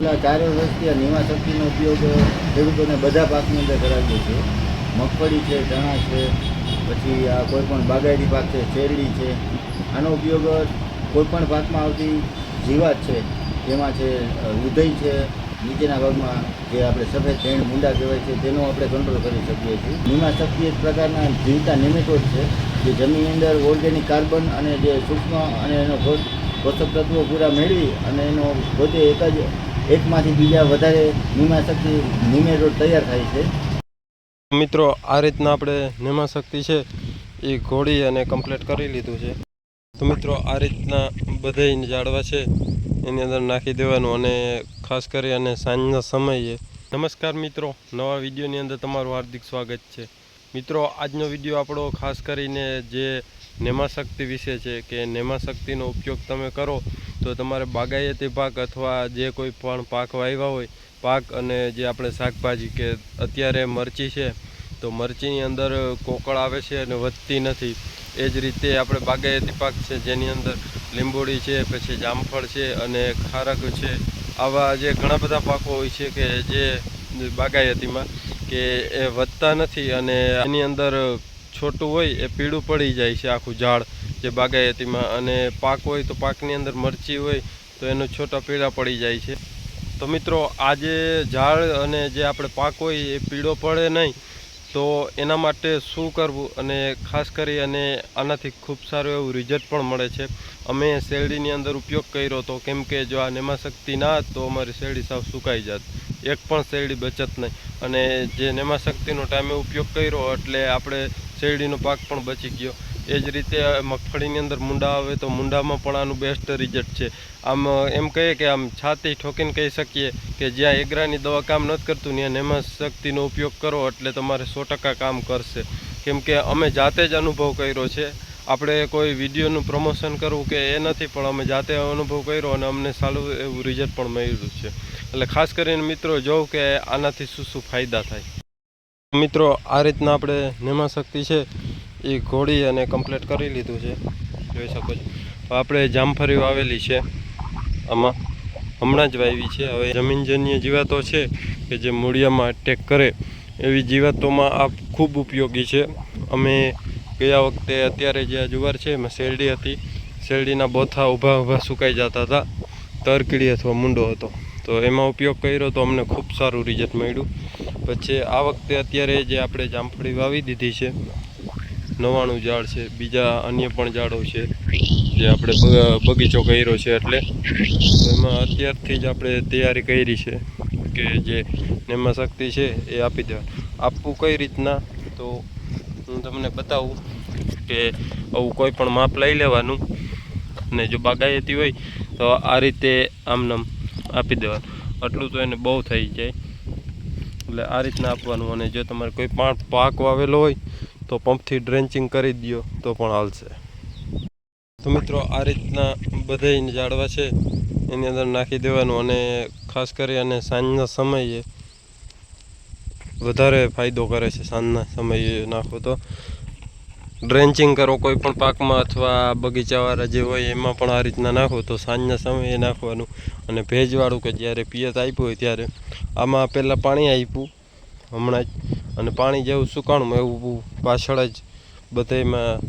ચાર વર્ષથી આ શક્તિનો ઉપયોગ ખેડૂતોને બધા પાકની અંદર કરાવીએ છીએ. મગફળી છે ચણા છે પછી આ કોઈ પણ બાગાયતી પાક છે શેરડી છે. આનો ઉપયોગ કોઈપણ પાકમાં આવતી જીવાત છે જેમાં છે અ, ઉધઈ છે નીચેના ભાગમાં જે આપણે સફેદ તેણ મુંડા કહેવાય છે તેનો આપણે કંટ્રોલ કરી શકીએ છીએ. નીમા શક્તિ એક પ્રકારના જીવતા નિમેટોડ છે જે જમીનની અંદર ઓર્ગેનિક કાર્બન અને જે સૂક્ષ્મ અને એનો પોષક તત્વો પૂરા મેળવી અને એનો પોતે એક જ એકમાંથી બીજા વધારે નિમાશક્તિ નિમેટોડ તૈયાર થાય છે. મિત્રો, આ રીતના આપણે નિમાશક્તિ છે, એ ઘોડી અને કમ્પ્લીટ કરી લીધું છે. તો મિત્રો, આ રીતના બધાય જાળવા છે, એની અંદર નાખી દેવાનું અને ખાસ કરી અને સાંજના સમયે. નમસ્કાર મિત્રો, નવા વિડીયોની અંદર તમારું હાર્દિક સ્વાગત છે. મિત્રો, આજનો વીડિયો આપણો ખાસ કરીને જે નેમાશક્તિ વિશે છે, કે નેમાશક્તિનો ઉપયોગ તમે કરો તો તમારે બાગાયતી પાક અથવા જે કોઈ પણ પાક વાવ્યા હોય, પાક અને જે આપણે શાકભાજી કે અત્યારે મરચી છે, તો મરચીની અંદર કોકળ આવે છે અને વધતી નથી. એ જ રીતે આપણે બાગાયતી પાક છે, જેની અંદર લીંબોડી છે, પછી જામફળ છે અને ખારક છે. આવા જે ઘણા બધા પાકો હોય છે કે જે બાગાયતીમાં કે એ વધતા નથી અને એની અંદર છોટું હોય એ પીળું પડી જાય છે આખું ઝાડ. જે બાગાયતીમાં અને પાક હોય તો પાકની અંદર મરચી હોય તો એનો છોટા પીળા પડી જાય છે. તો મિત્રો, આજે ઝાડ અને જે આપણે પાક હોય એ પીળો પડે નહીં, તો એના માટે શું કરવું અને ખાસ કરી અને આનાથી ખૂબ સારું એવું રિઝલ્ટ પણ મળે છે. અમે શેરડીની અંદર ઉપયોગ કર્યો હતો કેમ કે જો આ નેમાશક્તિ ના તો અમારી શેરડી સાવ સુકાઈ જાત. એક પણ શેરડી બચત નહીં. અને જે નેમાશક્તિનો ટાઈમે ઉપયોગ કર્યો એટલે આપણે શેરડીનો પાક પણ બચી ગયો. એ જ રીતે મગફળીની અંદર મુંડા આવે તો મુંડામાં પણ આનું બેસ્ટ રિઝલ્ટ છે. આમ, એમ કહીએ કે આમ છાતી ઠોકીને કહી શકીએ કે જ્યાં એગ્રાની દવા કામ નથી કરતું, ત્યાં એમાં શક્તિનો ઉપયોગ કરો એટલે તમારે સો ટકા કામ કરશે. કેમ કે અમે જાતે જ અનુભવ કર્યો છે. આપણે કોઈ વિડીયોનું પ્રમોશન કરવું કે એ નથી, પણ અમે જાતે અનુભવ કર્યો અને અમને સારું એવું રિઝલ્ટ પણ મળ્યું છે. એટલે ખાસ કરીને મિત્રો, જોઉં કે આનાથી શું શું ફાયદા થાય. મિત્રો, આ રીતના આપણે નેમાશક્તિ છે. એ ઘોડી અને કમ્પ્લીટ કરી લીધું છે. જોઈ શકો છો. આપણે જામફળી વાવેલી છે આમાં. હમણાં જ વાવી છે. હવે જમીનજન્ય જીવાતો છે કે જે મૂળિયામાં અટેક કરે એવી જીવાતોમાં આ ખૂબ ઉપયોગી છે. અમે ગયા વખતે અત્યારે જે આ જુવાર છે એમાં શેરડી હતી. શેરડીના બોથા ઊભા ઊભા સુકાઈ જતા હતા. તરકીડી અથવા મૂંડો હતો. તો એમાં ઉપયોગ કર્યો તો અમને ખૂબ સારું રિઝલ્ટ મળ્યું. પછી આ વખતે અત્યારે જે આપણે જામફળી વાવી દીધી છે નવાણું ઝાડ છે, બીજા અન્ય પણ ઝાડો છે, જે આપણે બગીચો કર્યો છે એટલે એમાં અત્યારથી જ આપણે તૈયારી કરી છે કે જે નેમા શક્તિ છે એ આપી દેવા. આપવું કઈ રીતના તો હું તમને બતાવું કે આવું કોઈ પણ માપ લઈ લેવાનું અને જો બાગાયતી હોય તો આ રીતે આમનામ આપી દેવાનું. આટલું તો એને બહુ થઈ જાય. એટલે આ રીતના આપવાનું અને જો તમારે કોઈ પણ પાક વાવેલો હોય તો પંપથી ડ્રેન્ચિંગ કરી દો તો પણ હાલશે. તો મિત્રો, આ રીતના બધાય ઝાડવા છે. એની અંદર નાખી દેવાનું અને ખાસ કરી અને સાંજના સમયે વધારે ફાયદો કરે છે. સાંજના સમયે નાખો તો. ડ્રેન્ચિંગ કરો કોઈ પણ પાકમાં અથવા બગીચાવાળા જે હોય, એમાં પણ આ રીતના નાખો તો સાંજના સમયે નાખવાનું. અને ભેજવાળું કે જ્યારે પિયત આપ્યું હોય ત્યારે. આમાં પહેલાં પાણી આપ્યું, હમણાં જ અને પાણી જેવું સુકાણું એવું પાછળ જ બધેમાં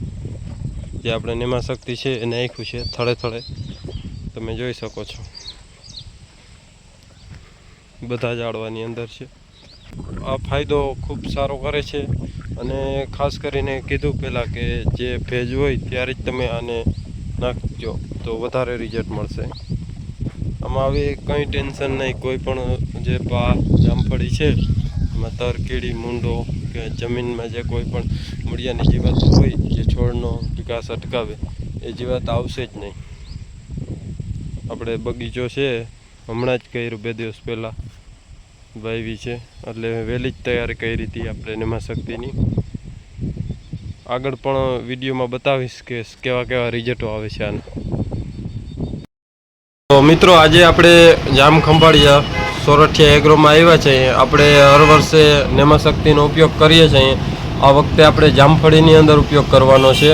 જે આપણે નિમા શક્તિ છે એ નાખ્યું છે, થળે થળે. તમે જોઈ શકો છો. બધા ઝાડવાની અંદર છે. આ ફાયદો ખૂબ સારો કરે છે અને ખાસ કરીને કીધું પહેલાં કે જે ભેજ હોય ત્યારે જ તમે આને નાખજો તો વધારે રિઝલ્ટ મળશે. આમાં આવી કંઈ ટેન્શન નહીં, કોઈ પણ જે પા જામફળી છે એમાં તર કીડી, મૂંડો કે જમીનમાં જે કોઈ પણ મૂળિયાની જીવાત હોય જે છોડનો વિકાસ અટકાવે, એ જીવાત આવશે જ નહીં. આપણે બગીચો છે, હમણાં જ કર્યું બે દિવસ પહેલાં. વાવી છે, એટલે વહેલી જ તૈયારી કરી હતી આપણે નિમા શક્તિની. આગળ પણ વિડીયોમાં બતાવીશ કે કેવા કેવા રિઝલ્ટો આવે છે આના. મિત્રો, આજે આપણે જામ ખંભાળિયા સોરઠિયા એગ્રોમાં આવ્યા છે. આપણે હર વર્ષે નેમા શક્તિનો ઉપયોગ કરીએ છીએ. આ વખતે આપણે જામફળીની અંદર ઉપયોગ કરવાનો છે.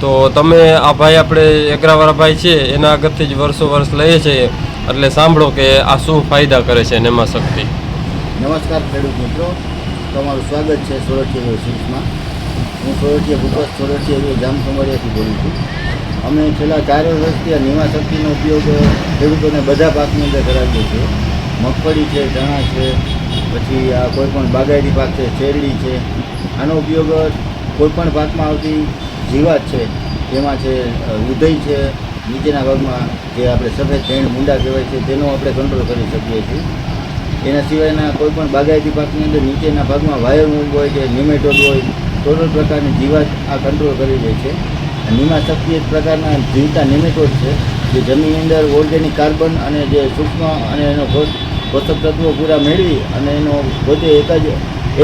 તો તમે, આ ભાઈ આપણે એગરાવાળા ભાઈ છે એના આગળથી જ વર્ષો વર્ષ લઈએ છીએ. એટલે સાંભળો કે આ શું ફાયદા કરે છે નેમા શક્તિ નમસ્કાર ખેડૂત મિત્રો. તમારું સ્વાગત છે સોરઠિયા યુનિવર્સિટીમાં હું સોરઠિયા સોરઠિયા જામખંભાળિયાથી બોલું છું. અમે છેલ્લા ચાર વર્ષથી આ નિમા શક્તિનો ઉપયોગ ખેડૂતોને બધા પાકની અંદર કરાવીએ છીએ. મગફળી છે, ચણા છે, પછી આ કોઈપણ બાગાયતી પાક છે, શેરડી છે. આનો ઉપયોગ કોઈપણ પાકમાં આવતી જીવાત છે, તેમાં છે ઉધય છે, નીચેના ભાગમાં જે આપણે સફેદ જૈન મુંડા કહેવાય છે, તેનો આપણે કંટ્રોલ કરી શકીએ છીએ. એના સિવાયના કોઈપણ બાગાયતી પાકની અંદર નીચેના ભાગમાં વાયર હોય કે નિમેટોડ હોય ટોટલ પ્રકારની જીવાત આ કંટ્રોલ કરી દે છે. નિમા શક્તિ એક પ્રકારના જીવતા નિમેટોડ છે જે જમીનની અંદર ઓર્ગેનિક કાર્બન અને જે સૂક્ષ્મ અને એનો પોષક તત્વો પૂરા મેળવી અને એનો પોતે એક જ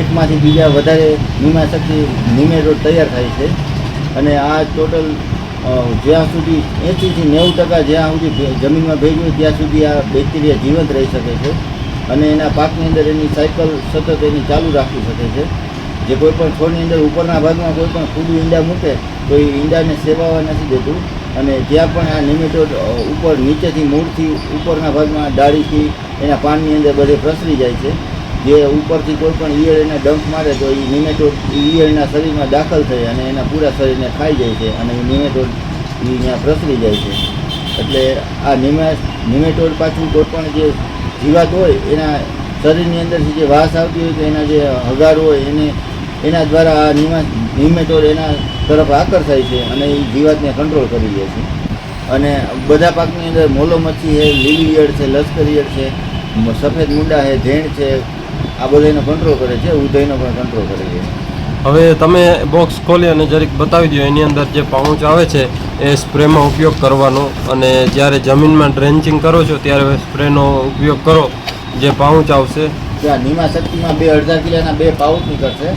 એકમાંથી બીજા વધારે નિમા શક્તિ નિમેટોડ તૈયાર થાય છે. અને આ ટોટલ જ્યાં સુધી એંસીથી નેવું ટકા જ્યાં સુધી જમીનમાં ભેજ ત્યાં સુધી આ બેક્ટેરિયા જીવંત રહી શકે છે. અને એના પાકની અંદર એની સાયકલ સતત એની ચાલુ રાખી શકે છે. જે કોઈ પણ છોડની અંદર ઉપરના ભાગમાં કોઈ પણ ફૂડ ઈંડા મૂકે તો એ ઈંડાને સેવાવા નથી દેતું. અને જ્યાં પણ આ નિમેટોડ ઉપર નીચેથી મૂળથી ઉપરના ભાગમાં ડાળીથી એના પાનની અંદર બધે પ્રસરી જાય છે. જે ઉપરથી કોઈ પણ ઈયળ એને ડંખ મારે તો એ નિમેટોડ ઈયળના શરીરમાં દાખલ થઈ અને એના પૂરા શરીરને ખાઈ જાય છે અને એ નિમેટોડ એ ત્યાં પ્રસરી જાય છે. એટલે આ નિમે નિમેટોડ પાછું કોઈ પણ જે જીવાત હોય, એના શરીરની અંદરથી જે વાસ આવતી હોય તો એના જે હગાર હોય, એને, એના દ્વારા આ નિમા નિમેટોડ એના તરફ આકર્ષાય છે અને એ જીવાતને કંટ્રોલ કરી દે છે. અને બધા પાકની અંદર મોલો મચ્છી છે લીલી ઈયળ છે લશ્કરી ઈયળ છે સફેદ મુંડા છે ઝેણ છે આ બધાનો કંટ્રોલ કરે છે ઉદયનો પણ કંટ્રોલ કરે છે. હવે તમે બોક્સ ખોલી અને જરીક બતાવી દો એની અંદર જે પાઉચ આવે છે એ સ્પ્રેમાં ઉપયોગ કરવાનો. અને જ્યારે જમીનમાં ડ્રેન્ચિંગ કરો છો ત્યારે સ્પ્રેનો ઉપયોગ કરો જે પાઉચ આવશે. ત્યાં નિમા શક્તિમાં બે અડધા કિલોના બે પાઉચ નીકળશે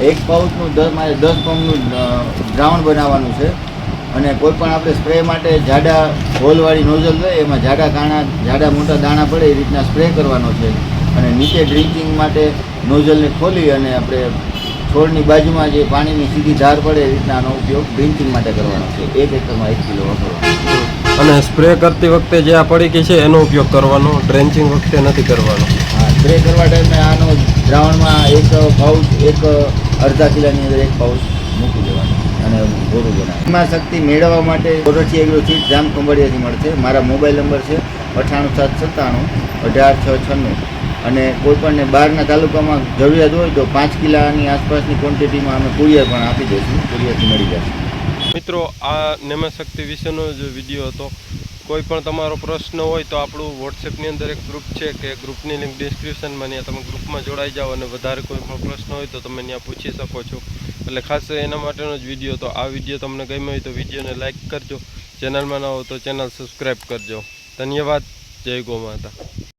એક પાઉચનું દસ મારે દસ પંપનું દ્રાવણ બનાવવાનું છે. અને કોઈ પણ આપણે સ્પ્રે માટે જાડા હોલવાળી નોઝલ હોય, એમાં જાડા કાણા, જાડા મોટા દાણા પડે, એ રીતના સ્પ્રે કરવાનો છે. અને નીચે ડ્રિંકિંગ માટે નોઝલને ખોલી અને આપણે છોડની બાજુમાં જે પાણીની સીધી ધાર પડે, એ રીતના આનો ઉપયોગ ડ્રિંકિંગ માટે કરવાનો છે. એક એકરમાં એક કિલો વાપરવાનો અને સ્પ્રે કરતી વખતે જે આ પડીકી છે, એનો ઉપયોગ કરવાનો? ડ્રેન્ચિંગ વખતે નથી કરવાનો? સ્પ્રે કરવા ટાઈમે આનો દ્રાવણમાં એક પાઉચ, એક અડધા કિલોની અંદર એક પાઉચ મૂકી દેવાનું અને ભોરું બનાવે. એમાં શક્તિ મેળવવા માટે કોરઠી એગ્રો સીટ જામ કંબડિયાથી મળશે. મારા મોબાઈલ નંબર છે અઠ્ઠાણું સાત સત્તાણું અઢાર છ છન્નું. અને કોઈપણને બહારના તાલુકામાં જરૂરિયાત હોય તો પાંચ કિલાની આસપાસની ક્વોન્ટિટીમાં અમે કુરિયર પણ આપી દઈશું. કુરિયરથી મળી જશે. મિત્રો, આ નેમાશક્તિ વિશેનો જ વીડિયો હતો. કોઈ પણ તમારો પ્રશ્ન હોય તો આપણું વોટ્સએપની અંદર એક ગ્રુપ છે કે ગ્રુપની લિંક ડિસ્ક્રિપ્શનમાં ત્યાં તમે ગ્રુપમાં જોડાઈ જાઓ અને વધારે કોઈ પણ પ્રશ્ન હોય તો તમે ત્યાં પૂછી શકો છો. એટલે ખાસ એના માટેનો જ વીડિયો તો આ વીડિયો તમને ગમ્યો હોય તો વિડીયોને લાઇક કરજો. ચેનલમાં ન હો તો ચેનલ સબસ્ક્રાઈબ કરજો. ધન્યવાદ. જય ગો માતા